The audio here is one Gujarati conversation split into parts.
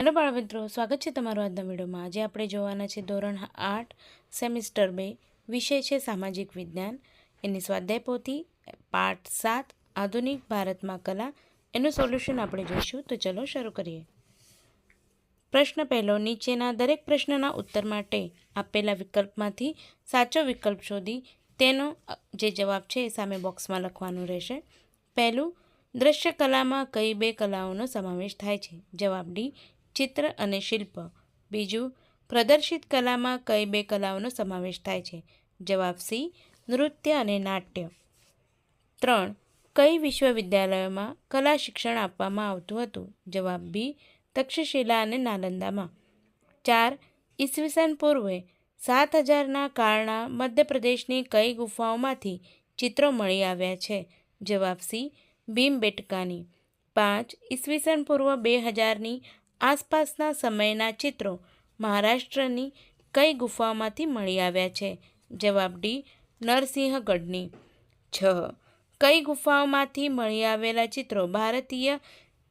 હેલો બાળ સ્વાગત છે તમારું આજના વિડીયોમાં. આજે આપણે જોવાના છે ધોરણ આઠ, સેમિસ્ટર બે, વિષય છે સામાજિક વિજ્ઞાન. એની સ્વાધ્યાય પોથી, પાઠ સાત, આધુનિક ભારતમાં કલા. એનું સોલ્યુશન આપણે જોઈશું, તો ચલો શરૂ કરીએ. પ્રશ્ન પહેલો, નીચેના દરેક પ્રશ્નના ઉત્તર માટે આપેલા વિકલ્પમાંથી સાચો વિકલ્પ શોધી. તેનો જે જવાબ છે એ સામે બોક્સમાં લખવાનું રહેશે. પહેલું, દ્રશ્ય કલામાં કઈ બે કલાઓનો સમાવેશ થાય છે? જવાબ ડી ચિત્ર અને શિલ્પ. બીજું, પ્રદર્શિત કલામાં કઈ બે કલાઓનો સમાવેશ થાય છે? જવાબ સી, નૃત્ય અને નાટ્ય. ત્રણ, કઈ વિશ્વવિદ્યાલયોમાં કલા શિક્ષણ આપવામાં આવતું હતું? જવાબ બી, તક્ષશિલા અને નાલંદામાં. ચાર, ઈસવીસન પૂર્વે સાત હજારના કાળના મધ્યપ્રદેશની કઈ ગુફાઓમાંથી ચિત્રો મળી આવ્યા છે? જવાબ સી ભીમબેટકાની પાંચ, ઈસવીસન પૂર્વ બે હજારની આસપાસના સમયના ચિત્રો મહારાષ્ટ્રની કઈ ગુફાઓમાંથી મળી આવ્યા છે? જવાબ ડી, નરસિંહગઢની. છ. કઈ ગુફાઓમાંથી મળી આવેલા ચિત્રો ભારતીય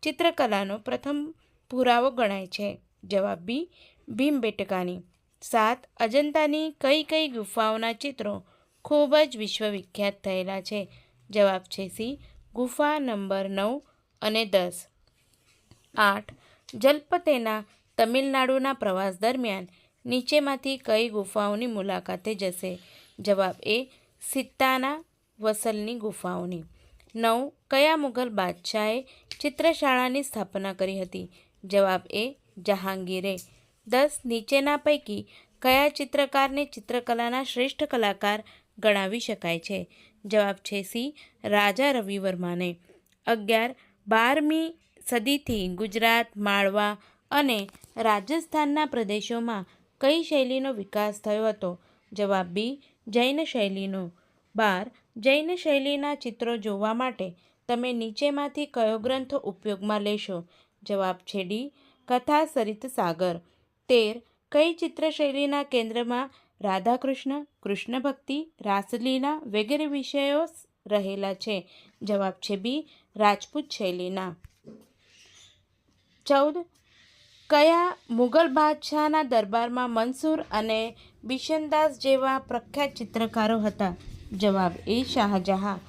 ચિત્રકલાનો પ્રથમ પુરાવો ગણાય છે? જવાબ બી, ભીમબેટકાની. સાત. અજંતાની કઈ કઈ ગુફાઓના ચિત્રો ખૂબ જ વિશ્વવિખ્યાત થયેલા છે? જવાબ છે સી, ગુફા નંબર નવ અને દસ. આઠ. જલપતેના તમિલનાડુના પ્રવાસ દરમિયાન નીચેમાંથી કઈ ગુફાઓની મુલાકાતે જશે? જવાબ એ, સિત્તાના વસલની ગુફાઓની. નવ, કયા મુઘલ બાદશાહે ચિત્રશાળાની સ્થાપના કરી હતી? જવાબ એ, જહાંગીરે. દસ, નીચેના પૈકી કયા ચિત્રકારને ચિત્રકલાના શ્રેષ્ઠ કલાકાર ગણાવી શકાય છે? જવાબ છે સી, રાજા રવિ વર્માને. અગિયાર, બારમી સદીથી ગુજરાત, માળવા અને રાજસ્થાનના પ્રદેશોમાં કઈ શૈલીનો વિકાસ થયો હતો? જવાબ બી, જૈન શૈલીનો. બાર, જૈન શૈલીના ચિત્રો જોવા માટે તમે નીચેમાંથી કયો ગ્રંથ ઉપયોગમાં લેશો? જવાબ છે ડી, કથા સરિત સાગર. તેર, કઈ ચિત્રશૈલીના કેન્દ્રમાં રાધાકૃષ્ણ કૃષ્ણ ભક્તિ રાસલીલા વગેરે વિષયો રહેલા છે? જવાબ છે બી, રાજપૂત શૈલીના. ચૌદ. કયા મુગલ બાદશાહના દરબારમાં મનસૂર અને બિશનદાસ જેવા પ્રખ્યાત ચિત્રકારો હતા? જવાબ એ શાહજહાં.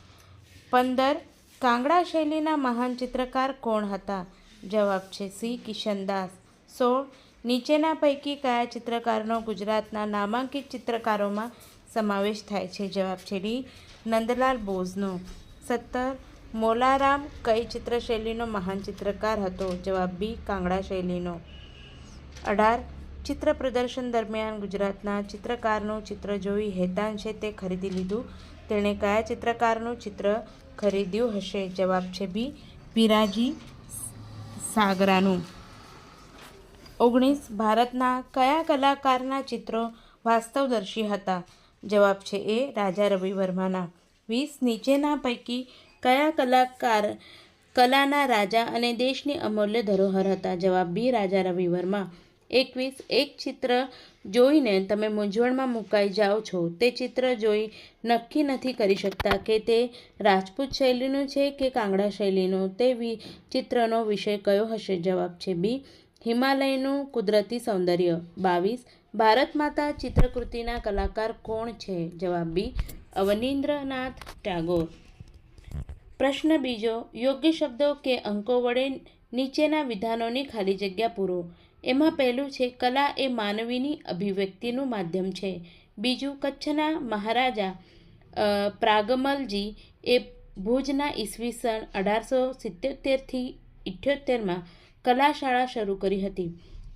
પંદર. કાંગડા શૈલીના મહાન ચિત્રકાર કોણ હતા? જવાબ છે સી કિશનદાસ. સોળ. નીચેના પૈકી કયા ચિત્રકારનો ગુજરાતના નામાંકિત ચિત્રકારોમાં સમાવેશ થાય છે? જવાબ છે ડી નંદલાલ બોઝનો. સત્તર. મોલારામ કઈ ચિત્રશૈલીનો મહાન ચિત્રકાર હતો? જવાબ બી, કાંગડા શૈલીનો. અઢાર, ચિત્ર પ્રદર્શન દરમિયાન ગુજરાતના ચિત્રકારનું ચિત્ર જોઈ છે તે ખરીદી લીધું. તેણે કયા ચિત્રકારનું ચિત્ર ખરીદ્યું હશે? જવાબ છે બી, પીરાજી સાગરાનું. ઓગણીસ, ભારતના કયા કલાકારના ચિત્રો વાસ્તવદર્શી હતા? જવાબ છે એ, રાજા રવિ વર્માના. વીસ, નીચેના પૈકી કયા કલાકાર કલાના રાજા અને દેશની અમૂલ્ય ધરોહર હતા? જવાબ બી, રાજા રવિ વર્મા. એકવીસ, એક ચિત્ર જોઈને તમે મૂંઝવણમાં મુકાઈ જાઓ છો. તે ચિત્ર જોઈ નક્કી નથી કરી શકતા કે તે રાજપૂત શૈલીનું છે કે કાંગડા શૈલીનું? તે ચિત્રનો વિષય કયો હશે? જવાબ છે બી, હિમાલયનું કુદરતી સૌંદર્ય. બાવીસ, ભારત માતા ચિત્રકૃતિના કલાકાર કોણ છે? જવાબ બી, અવનીન્દ્રનાથ ટાગોર. પ્રશ્ન બીજો, યોગ્ય શબ્દો કે અંકો વડે નીચેના વિધાનોની ખાલી જગ્યા પૂરો. એમાં પહેલું છે, કલા એ માનવીની અભિવ્યક્તિનું માધ્યમ છે. બીજું, કચ્છના મહારાજા પ્રાગમલજી એ ભુજના ઈસવીસન અઢારસો સિત્યોતેરથી ઇઠ્યોતેરમાં કલાશાળા શરૂ કરી હતી.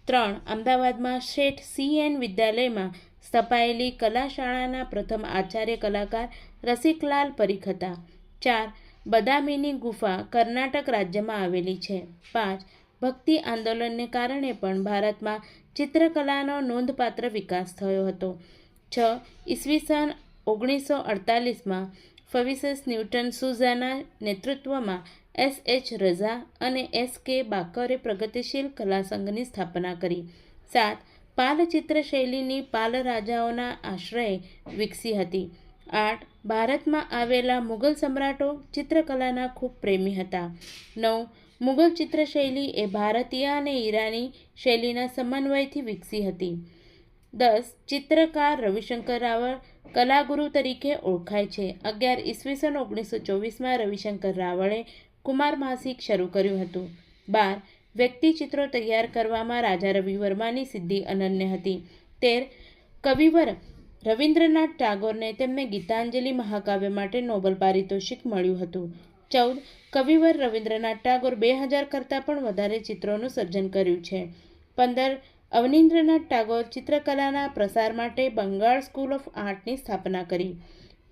ત્રણ, અમદાવાદમાં શેઠ સી એન વિદ્યાલયમાં સ્થપાયેલી કલાશાળાના પ્રથમ આચાર્ય કલાકાર રસિકલાલ પરીખ હતા. ચાર બદામીની ગુફા કર્ણાટક રાજ્યમાં આવેલી છે. પાંચ, ભક્તિ આંદોલનને કારણે પણ ભારતમાં ચિત્રકલાનો નોંધપાત્ર વિકાસ થયો હતો. છ ઈસવીસન ઓગણીસો અડતાલીસમાં ફવિસસ ન્યૂટન સુઝાના નેતૃત્વમાં એસ એચ રઝા અને એસ કે બાકરે પ્રગતિશીલ કલા સંઘની સ્થાપના કરી. સાત પાલચિત્ર શૈલીની પાલ રાજાઓના આશ્રયે વિકસી હતી. આઠ, ભારતમાં આવેલા મુઘલ સમ્રાટો ચિત્રકલાના ખૂબ પ્રેમી હતા. નવ, મુઘલ ચિત્રશૈલી એ ભારતીય અને ઈરાની શૈલીના સમન્વયથી વિકસી હતી. દસ, ચિત્રકાર રવિશંકર રાવળ કલાગુરુ તરીકે ઓળખાય છે. અગિયાર, ઈસવીસન ઓગણીસો ચોવીસમાં રવિશંકર રાવળે કુમાર માસિક શરૂ કર્યું હતું. બાર વ્યક્તિચિત્રો તૈયાર કરવામાં રાજા રવિ વર્માની સિદ્ધિ અનન્ય હતી. તેર, કવિવર રવિન્દ્રનાથ ટાગોરને તેમને ગીતાંજલિ મહાકાવ્ય માટે નોબલ પારિતોષિક મળ્યું હતું. ચૌદ, કવિવર રવિન્દ્રનાથ ટાગોર બે હજાર કરતાં પણ વધારે ચિત્રોનું સર્જન કર્યું છે. પંદર, અવનીન્દ્રનાથ ટાગોર ચિત્રકલાના પ્રસાર માટે બંગાળ સ્કૂલ ઓફ આર્ટની સ્થાપના કરી.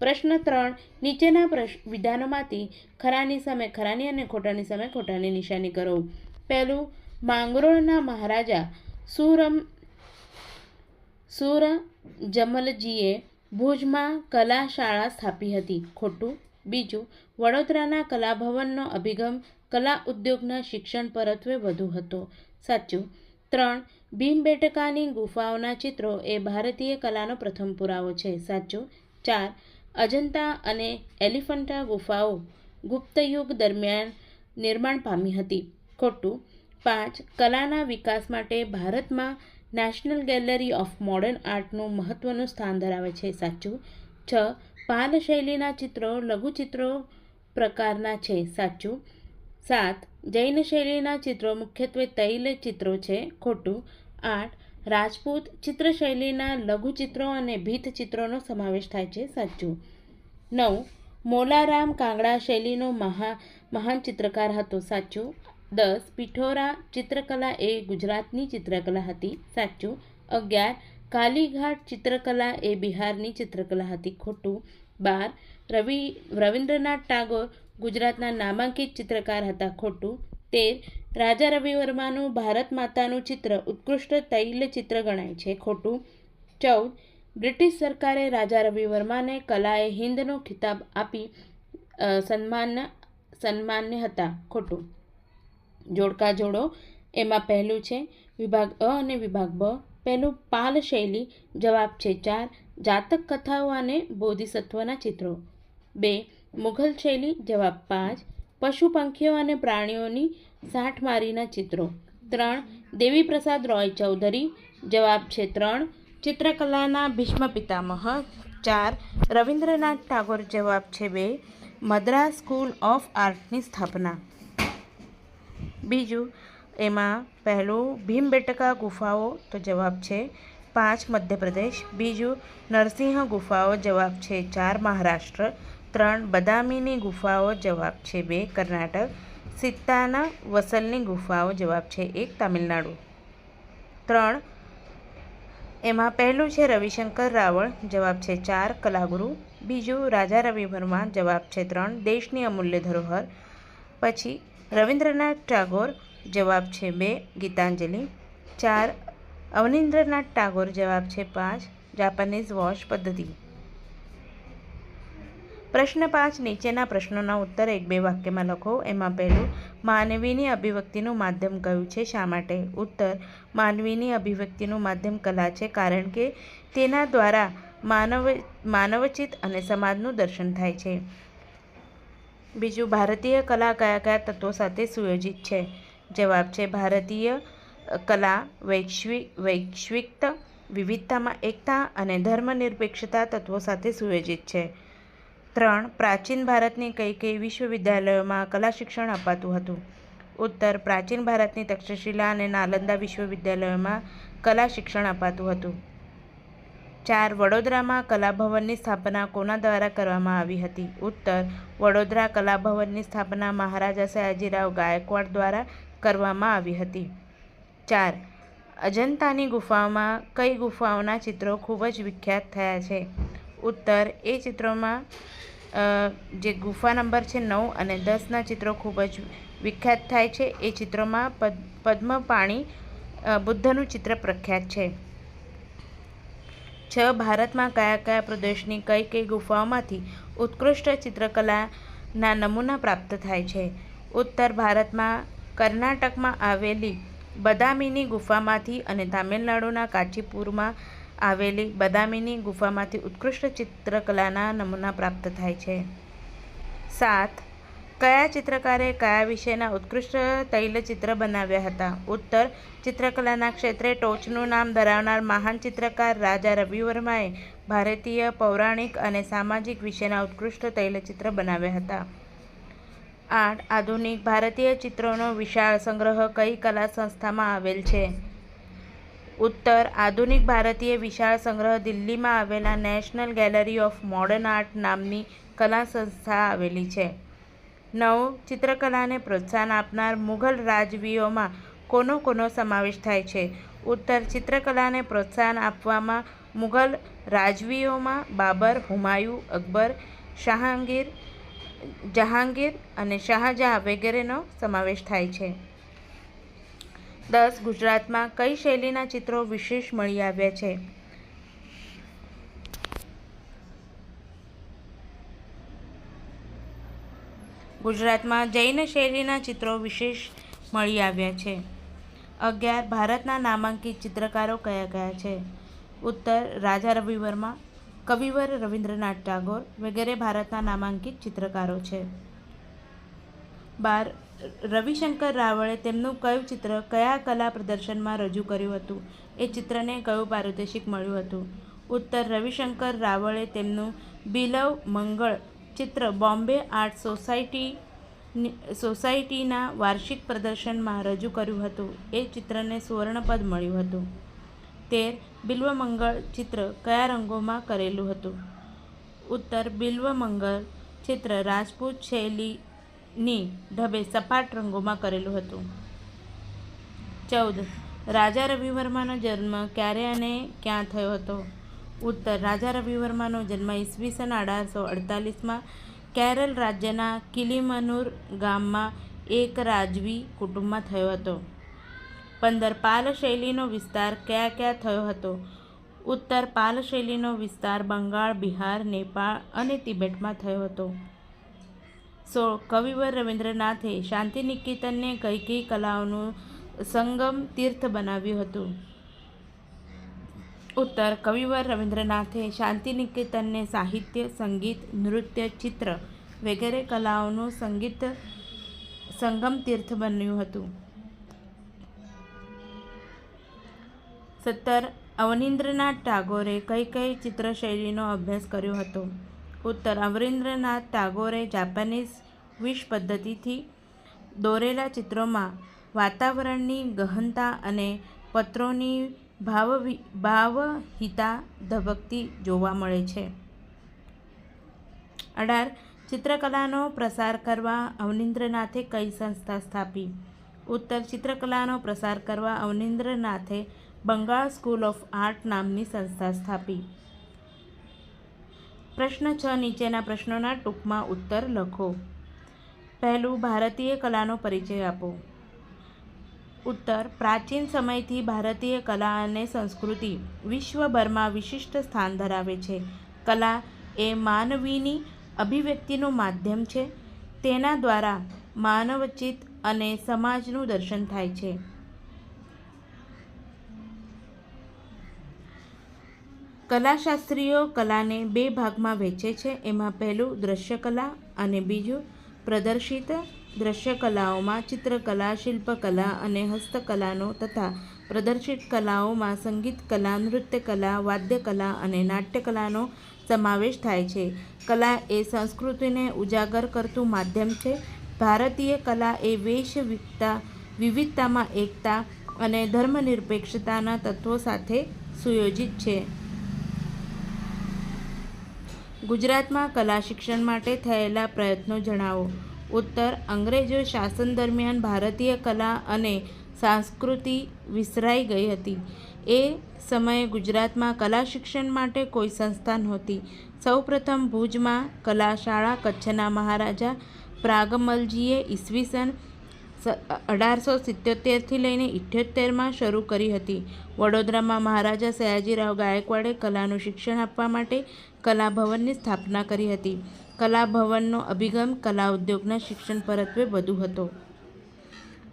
પ્રશ્ન ત્રણ, નીચેના વિધાનોમાંથી ખરાની સામે ખરાની અને ખોટાની સામે ખોટાની નિશાની કરો. પહેલું, માંગરોળના મહારાજા સુરમ સુર જમલજીએ ભુજમાં કલા શાળા સ્થાપી હતી. ખોટું? બીજું, વડોદરાના કલાભવનનો અભિગમ કલા ઉદ્યોગના શિક્ષણ પરત્વે વધુ હતો. સાચું. ત્રણ ભીમબેટકાની ગુફાઓના ચિત્રો એ ભારતીય કલાનો પ્રથમ પુરાવો છે. સાચું. ચાર, અજંતા અને એલિફન્ટા ગુફાઓ ગુપ્તયુગ દરમિયાન નિર્માણ પામી હતી. ખોટું. પાંચ, કલાના વિકાસ માટે ભારતમાં નેશનલ ગેલેરી ઓફ મોડર્ન આર્ટનું મહત્ત્વનું સ્થાન ધરાવે છે, સાચું? છ પાલ શૈલીના ચિત્રો, લઘુચિત્રો પ્રકારના છે, સાચું? સાત જૈન શૈલીના ચિત્રો મુખ્યત્વે તૈલ ચિત્રો છે, ખોટું? આઠ, રાજપૂત ચિત્રશૈલીના લઘુચિત્રો અને ભીત ચિત્રોનો સમાવેશ થાય છે, સાચું? નવ, મોલારામ કાંગડા શૈલીનો મહા, મહાન ચિત્રકાર હતો, સાચું? દસ પિઠોરા ચિત્રકલા એ ગુજરાતની ચિત્રકલા હતી, સાચું. અગિયાર, કાલીઘાટ ચિત્રકલા એ બિહારની ચિત્રકલા હતી, ખોટું. બાર, રવિ, રવિન્દ્રનાથ ટાગોર ગુજરાતના નામાંકિત ચિત્રકાર હતા, ખોટું. તેર, રાજા રવિવર્માનું ભારત માતાનું ચિત્ર ઉત્કૃષ્ટ તૈલ ચિત્ર ગણાય છે, ખોટું. ચૌદ, બ્રિટિશ સરકારે રાજા રવિ વર્માને કલાએ હિન્દનો ખિતાબ આપી સન્માન, સન્માન્ય હતા, ખોટું. જોડકા જોડો. એમાં પહેલું છે, વિભાગ અ અને વિભાગ બ. પહેલું પાલ શૈલી, જવાબ છે ચાર, જાતક કથાઓ અને બોધિસત્વના ચિત્રો. બે, મુઘલ શૈલી, જવાબ પાંચ, પશુ પંખીઓ અને પ્રાણીઓની સાઠમારીના ચિત્રો. ત્રણ દેવી પ્રસાદ રોય ચૌધરી, જવાબ છે ત્રણ, ચિત્રકલાના ભીષ્મ પિતામહ. ચાર, રવિન્દ્રનાથ ટાગોર, જવાબ છે બે, મદ્રાસ સ્કૂલ ઓફ આર્ટની સ્થાપના. બીજું, એમાં પહેલું ભીમબેટકા ગુફાઓ તો જવાબ છે પાંચ મધ્યપ્રદેશ. બીજું, નરસિંહ ગુફાઓ જવાબ છે ચાર મહારાષ્ટ્ર. ત્રણ, બદામીની ગુફાઓ જવાબ છે બે કર્ણાટક. સિત્તાના, વસલની ગુફાઓ જવાબ છે એક તામિલનાડુ. ત્રણ, એમાં પહેલું છે રવિશંકર રાવળ જવાબ છે ચાર કલાગુરુ. બીજું, રાજા રવિ વર્મા જવાબ છે ત્રણ દેશની અમૂલ્ય ધરોહર. પછી રવિન્દ્રનાથ ટાગોર જવાબ છે બે, ગીતાંજલિ ચાર, અવનીન્દ્રનાથ ટાગોર જવાબ છે પાંચ, જાપાનીઝ વોશ પદ્ધતિ. પ્રશ્ન પાંચ, નીચેના પ્રશ્નોના ઉત્તર એક બે વાક્યમાં લખો. એમાં પહેલું, માનવીની અભિવ્યક્તિનું માધ્યમ કયું છે? શા માટે? ઉત્તર, માનવીની અભિવ્યક્તિનું માધ્યમ કલા છે, કારણ કે તેના દ્વારા માનવ, માનવચિત અને સમાજનું દર્શન થાય છે. બીજું ભારતીય કલા કયા કયા તત્વો સાથે સુયોજિત છે. જવાબ છે ભારતીય કલા વૈશ્વિક વૈશ્વિકતા, વિવિધતામાં એકતા અને ધર્મનિરપેક્ષતા તત્વો સાથે સુયોજિત છે. ત્રણ, પ્રાચીન ભારતની કઈ કઈ વિશ્વવિદ્યાલયોમાં કલા શિક્ષણ અપાતું હતું? ઉત્તર, પ્રાચીન ભારતની તક્ષશિલા અને નાલંદા વિશ્વવિદ્યાલયોમાં કલા શિક્ષણ અપાતું હતું. ચાર વડોદરામાં કલાભવનની સ્થાપના કોના દ્વારા કરવામાં આવી હતી? ઉત્તર વડોદરા કલાભવનની સ્થાપના મહારાજા સયાજીરાવ ગાયકવાડ દ્વારા કરવામાં આવી હતી. ચાર અજંતાની ગુફાઓમાં કઈ ગુફાઓના ચિત્રો ખૂબ જ વિખ્યાત થયા છે? ઉત્તર એ ચિત્રોમાં જે ગુફા નંબર છે નવ અને દસના ચિત્રો ખૂબ જ વિખ્યાત થાય છે. એ ચિત્રોમાં પદ પદ્મપાણી અ, બુદ્ધનું ચિત્ર પ્રખ્યાત છે. છ ભારતમાં કયા કયા પ્રદેશની કઈ કઈ ગુફાઓમાંથી ઉત્કૃષ્ટ ચિત્રકલાના નમૂના પ્રાપ્ત થાય છે? ઉત્તર ભારતમાં કર્ણાટકમાં આવેલી બદામીની ગુફામાંથી અને તામિલનાડુના કાચીપુરમાં આવેલી બદામીની ગુફામાંથી ઉત્કૃષ્ટ ચિત્રકલાના નમૂના પ્રાપ્ત થાય છે. સાત કયા ચિત્રકારે કયા વિષયના ઉત્કૃષ્ટ તૈલચિત્ર બનાવ્યા હતા? ઉત્તર, ચિત્રકલાના ક્ષેત્રે ટોચનું નામ ધરાવનાર મહાન ચિત્રકાર રાજા રવિવર્માએ ભારતીય પૌરાણિક અને સામાજિક વિષયના ઉત્કૃષ્ટ તૈલચિત્ર બનાવ્યા હતા. આઠ, આધુનિક ભારતીય ચિત્રોનો વિશાળ સંગ્રહ કઈ કલા સંસ્થામાં આવેલ છે? ઉત્તર, આધુનિક ભારતીય વિશાળ સંગ્રહ દિલ્હીમાં આવેલા national gallery of modern art નામની કલા સંસ્થા આવેલી છે. નવ ચિત્રકલાને પ્રોત્સાહન આપનાર મુઘલ રાજવીઓમાં કોનો કોનો સમાવેશ થાય છે? ઉત્તર ચિત્રકલાને પ્રોત્સાહન આપવામાં મુઘલ રાજવીઓમાં બાબર, હુમાયુ, અકબર, શાહંગીર, જહાંગીર અને શાહજહાં વગેરેનો સમાવેશ થાય છે. દસ, ગુજરાતમાં કઈ શૈલીના ચિત્રો વિશેષ મળી આવ્યા છે? ગુજરાતમાં જૈન શૈલીના ચિત્રો વિશેષ મળી આવ્યા છે. અગિયાર ભારતના નામાંકિત ચિત્રકારો કયા કયા છે? ઉત્તર રાજા રવિવર્મા કવિવર રવિન્દ્રનાથ ટાગોર વગેરે ભારતના નામાંકિત ચિત્રકારો છે. બાર, રવિશંકર રાવળે તેમનું કયું ચિત્ર કયા કલા પ્રદર્શનમાં રજૂ કર્યું હતું? એ ચિત્રને કયું પારિતોષિક મળ્યું હતું? ઉત્તર રવિશંકર રાવળે તેમનું બિલવ મંગળ ચિત્ર બોમ્બે આર્ટ સોસાયટી સોસાયટીના વાર્ષિક પ્રદર્શનમાં રજૂ કર્યું હતું. એ ચિત્રને સુવર્ણપદ મળ્યું હતું. તેર બિલ્વમંગળ ચિત્ર કયા રંગોમાં કરેલું હતું? ઉત્તર બિલ્વમંગળ ચિત્ર રાજપૂત શૈલીની ઢબે સપાટ રંગોમાં કરેલું હતું. ચૌદ રાજા રવિવર્માનો જન્મ ક્યારે અને ક્યાં થયો હતો? ઉત્તર રાજા રવિવર્માનો જન્મ ઈસવીસન અઢારસો અડતાલીસમાં કેરળ રાજ્યના કિલીમનુર ગામમાં એક રાજવી કુટુંબમાં થયો હતો. પંદર પાલ શૈલીનો વિસ્તાર ક્યાં ક્યાં થયો હતો? ઉત્તર પાલ શૈલીનો વિસ્તાર બંગાળ, બિહાર, નેપાળ અને તિબેટમાં થયો હતો. સોળ કવિવર રવિન્દ્રનાથે શાંતિનિકેતનને કઈ કઈ કલાઓનું સંગમ તીર્થ બનાવ્યું હતું? ઉત્તર કવિવર રવિન્દ્રનાથે શાંતિનિકેતનને સાહિત્ય, સંગીત, નૃત્ય, ચિત્ર વગેરે કલાઓનું સંગીત સંગમ તીર્થ બન્યું હતું. સત્તર, અવનીન્દ્રનાથ ટાગોરે કઈ કઈ ચિત્રશૈલીનો અભ્યાસ કર્યો હતો? ઉત્તર અવરીન્દ્રનાથ ટાગોરે જાપાનીઝ વિશ પદ્ધતિથી દોરેલા ચિત્રોમાં વાતાવરણની ગહનતા અને પત્રોની ભાવવિ ભાવહિતા ધબકતી જોવા મળે છે. અઢાર. ચિત્રકલાનો પ્રસાર કરવા અવનિન્દ્રનાથે કઈ સંસ્થા સ્થાપી? ઉત્તર. ચિત્રકલાનો પ્રસાર કરવા અવનિન્દ્રનાથે બંગાળ સ્કૂલ ઓફ આર્ટ નામની સંસ્થા સ્થાપી. પ્રશ્ન છ. નીચેના પ્રશ્નોના ટૂંકમાં ઉત્તર લખો. પહેલું, ભારતીય કલાનો પરિચય આપો. ઉત્તર, પ્રાચીન સમયથી ભારતીય કલા અને સંસ્કૃતિ વિશ્વભરમાં વિશિષ્ટ સ્થાન ધરાવે છે. કલા એ માનવીની અભિવ્યક્તિનું માધ્યમ છે. તેના દ્વારા માનવચિત અને સમાજનું દર્શન થાય છે. કલાશાસ્ત્રીઓ કલાને બે ભાગમાં વહેંચે છે. એમાં પહેલું દ્રશ્યકલા અને બીજું પ્રદર્શિત દ્રશ્યકલાઓમાં ચિત્રકલા, શિલ્પકલા અને હસ્તકલાનો તથા પ્રદર્શિત કલાઓમાં સંગીત કલા, નૃત્યકલા, વાદ્યકલા અને નાટ્યકલાનો સમાવેશ થાય છે. કલા એ સંસ્કૃતિને ઉજાગર કરતું માધ્યમ છે. ભારતીય કલા એ વેશ વિવિધતામાં એકતા અને ધર્મનિરપેક્ષતાના તત્વો સાથે સુયોજિત છે. ગુજરાતમાં કલા શિક્ષણ માટે થયેલા પ્રયત્નો જણાવો. ઉત્તર અંગ્રેજો શાસન દરમિયાન ભારતીય કલા અને સંસ્કૃતિ વિસરાઈ ગઈ હતી. એ સમયે ગુજરાતમાં કલા શિક્ષણ માટે કોઈ સંસ્થા નહોતી સૌપ્રથમ ભુજમાં કલા શાળા કચ્છના મહારાજા પ્રાગમલજીએ ઈસવીસન અઢારસો સિત્યોતેરથી લઈને ઇઠ્યોતેરમાં શરૂ કરી હતી. વડોદરામાં મહારાજા સયાજીરાવ ગાયકવાડે કલાનું શિક્ષણ આપવા માટે કલાભવનની સ્થાપના કરી હતી. કલા ભવનનો અભિગમ કલા ઉદ્યોગના શિક્ષણ પરત્વે વધુ હતો.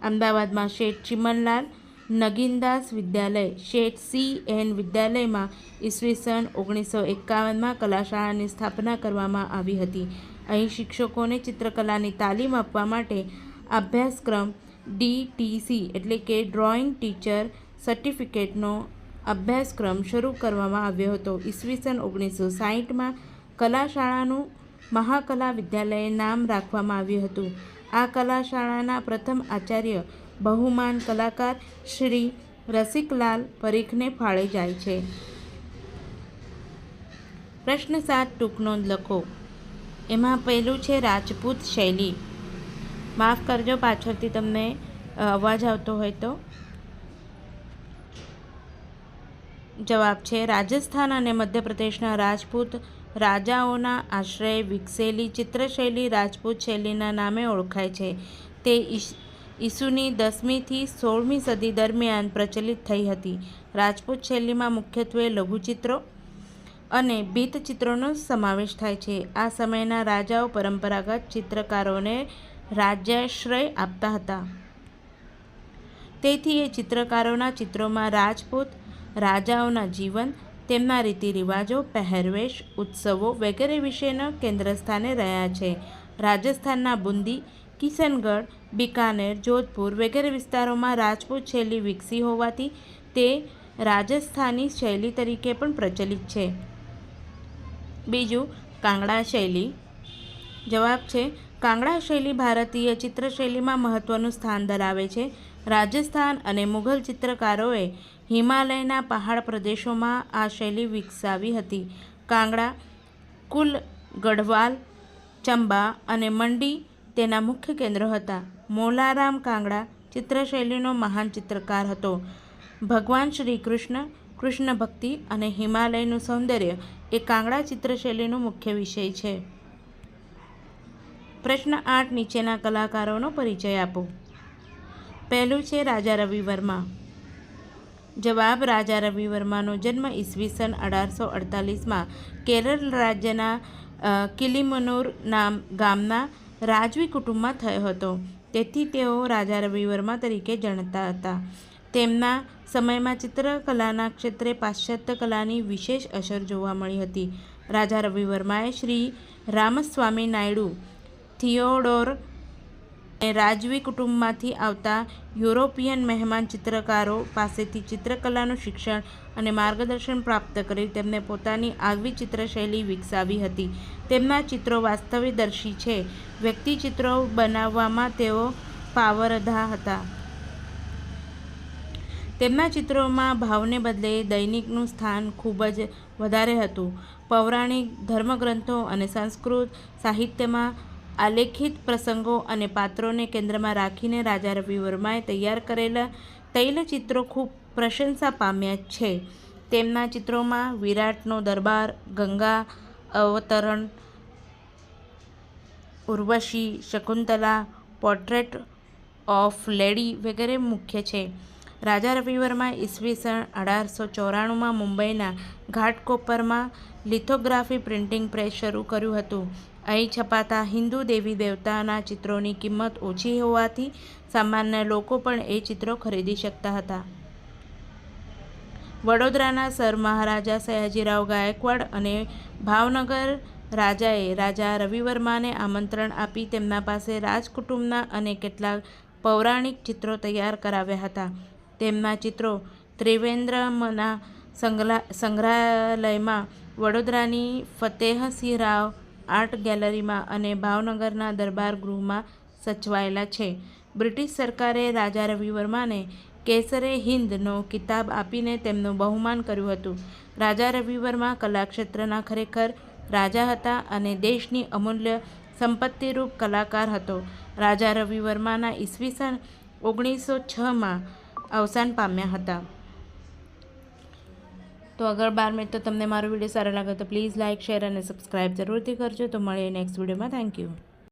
અમદાવાદમાં શેઠ ચિમનલાલ, નગીનદાસ વિદ્યાલય, શેઠ સી એન વિદ્યાલયમાં ઈસવીસન ઓગણીસો એકાવનમાં કલાશાળાની સ્થાપના કરવામાં આવી હતી. અહીં શિક્ષકોને ચિત્રકલાની તાલીમ આપવા માટે અભ્યાસક્રમ ડીટીસી એટલે કે ડ્રોઈંગ ટીચર સર્ટિફિકેટનો અભ્યાસક્રમ શરૂ કરવામાં આવ્યો હતો. ઈસવીસન ઓગણીસો સાહીઠમાં કલાશાળાનું મહાકલા વિદ્યાલયે નામ રાખવામાં આવ્યું હતું. આ કલાશાળાના પ્રથમ આચાર્ય બહુમાન કલાકાર શ્રી રસિકલાલ પરીખને ફાળે જાય છે. પ્રશ્ન સાત ટૂંકનોંધ લખો. એમાં પહેલું છે રાજપૂત શૈલી. માફ કરજો, પાછળથી તમને અવાજ આવતો હોય તો. જવાબ છે રાજસ્થાન અને મધ્યપ્રદેશના રાજપૂત રાજાઓના આશ્રય વિકસેલી ચિત્રશૈલી રાજપૂત શૈલીના નામે ઓળખાય છે. તે ઈસ- ઈસુની દસમીથી સોળમી સદી દરમિયાન પ્રચલિત થઈ હતી. રાજપૂત શૈલીમાં મુખ્યત્વે લઘુચિત્રો અને ભીતચિત્રોનો સમાવેશ થાય છે. આ સમયના રાજાઓ પરંપરાગત ચિત્રકારોને રાજ્યાશ્રય આપતા હતા. તેથી એ ચિત્રકારોના ચિત્રોમાં રાજપૂત, રાજાઓના જીવન તેમના રીતિરિવાજો, પહેરવેશ, ઉત્સવો વગેરે વિશેના કેન્દ્રસ્થાને રહ્યા છે. રાજસ્થાનના બુંદી, કિશનગઢ, બિકાનેર, જોધપુર વગેરે વિસ્તારોમાં રાજપૂત શૈલી વિકસી હોવાથી તે રાજસ્થાની શૈલી તરીકે પણ પ્રચલિત છે. બીજું, કાંગડા શૈલી. જવાબ છે, કાંગડા શૈલી ભારતીય ચિત્રશૈલીમાં મહત્ત્વનું સ્થાન ધરાવે છે. રાજસ્થાન અને મુઘલ ચિત્રકારોએ હિમાલયના પહાડ પ્રદેશોમાં આ શૈલી વિકસાવી હતી. કાંગડા, કુલ ગઢવાલ, ચંબા અને મંડી તેના મુખ્ય કેન્દ્રો હતા. મોલારામ કાંગડા ચિત્રશૈલીનો મહાન ચિત્રકાર હતો. ભગવાન શ્રી કૃષ્ણ કૃષ્ણ ભક્તિ અને હિમાલયનું સૌંદર્ય એ કાંગડા ચિત્રશૈલીનો મુખ્ય વિષય છે. પ્રશ્ન આઠ નીચેના કલાકારોનો પરિચય આપો. પહેલું છે રાજા રવિ વર્મા. જવાબ રાજા રવિ વર્માનો જન્મ ઈસવીસન અઢારસો અડતાલીસમાં કેરળ રાજ્યના કિલિમનોર નામ ગામના રાજવી કુટુંબમાં થયો હતો. તેથી તેઓ રાજા રવિ વર્મા તરીકે જાણતા હતા. તેમના સમયમાં ચિત્રકલાના ક્ષેત્રે પાશ્ચાત્ય કલાની વિશેષ અસર જોવા મળી હતી. રાજા રવિ વર્માએ શ્રી રામસ્વામી નાયડુ, થિયોડોર રાજવી કુટુંબમાંથી આવતા યુરોપિયન મહેમાન ચિત્રકારો પાસેથી ચિત્રકલાનું શિક્ષણ અને માર્ગદર્શન પ્રાપ્ત કરી તેમને પોતાની આગવી ચિત્રશૈલી વિકસાવી હતી. તેમના ચિત્રો વાસ્તવિકદર્શી છે. વ્યક્તિચિત્રો બનાવવામાં તેઓ પાવરધા હતા. તેમના ચિત્રોમાં ભાવને બદલે દૈનિકનું સ્થાન ખૂબ જ વધારે હતું. પૌરાણિક ધર્મગ્રંથો અને સંસ્કૃત સાહિત્યમાં આલેખિત પ્રસંગો અને પાત્રોને કેન્દ્રમાં રાખીને રાજા રવિ વર્માએ તૈયાર કરેલા તૈલચિત્રો ખૂબ પ્રશંસા પામ્યા છે. તેમના ચિત્રોમાં વિરાટનો દરબાર, ગંગા અવતરણ, Urvashi Shakuntala portrait of lady વગેરે મુખ્ય છે. રાજા રવિ વર્મા ઈસવીસન અઢારસો ચોરાણુંમાં મુંબઈના ઘાટકોપરમાં લિથોગ્રાફી પ્રિન્ટિંગ પ્રેસ શરૂ કર્યું હતું. અહીં છપાતા હિન્દુ દેવી દેવતાના ચિત્રોની કિંમત ઓછી હોવાથી સામાન્ય લોકો પણ એ ચિત્રો ખરીદી શકતા હતા. વડોદરાના સર મહારાજા સયાજીરાવ ગાયકવાડ અને ભાવનગર રાજાએ રાજા રવિવર્માને આમંત્રણ આપી તેમના પાસે રાજકુટુંબના અને કેટલાક પૌરાણિક ચિત્રો તૈયાર કરાવ્યા હતા. તેમના ચિત્રો ત્રિવેન્દ્રમના સંગ્રહ, સંગ્રહાલયમાં વડોદરાની ફતેહસિંહ રાવ આર્ટ ગેલેરીમાં અને ભાવનગરના દરબાર ગૃહમાં સચવાયેલા છે. બ્રિટિશ સરકારે રાજા રવિવર્માને કેસરે હિન્દનો કિતાબ આપીને તેમનું બહુમાન કર્યું હતું. રાજા રવિવર્મા કલાક્ષેત્રના ખરેખર રાજા હતા અને દેશની અમૂલ્ય સંપત્તિરૂપ કલાકાર હતો. રાજા રવિ વર્માના ઈસવીસન ઓગણીસો છમાં અવસાન પામ્યા હતા. તો અગર બાર મિનિટ તો તમને મારો વીડિયો સારો લાગે તો પ્લીઝ લાઇક શેર અને સબસ્ક્રાઈબ જરૂરથી કરજો. તો મળીએ નેક્સ્ટ વિડીયોમાં. Thank you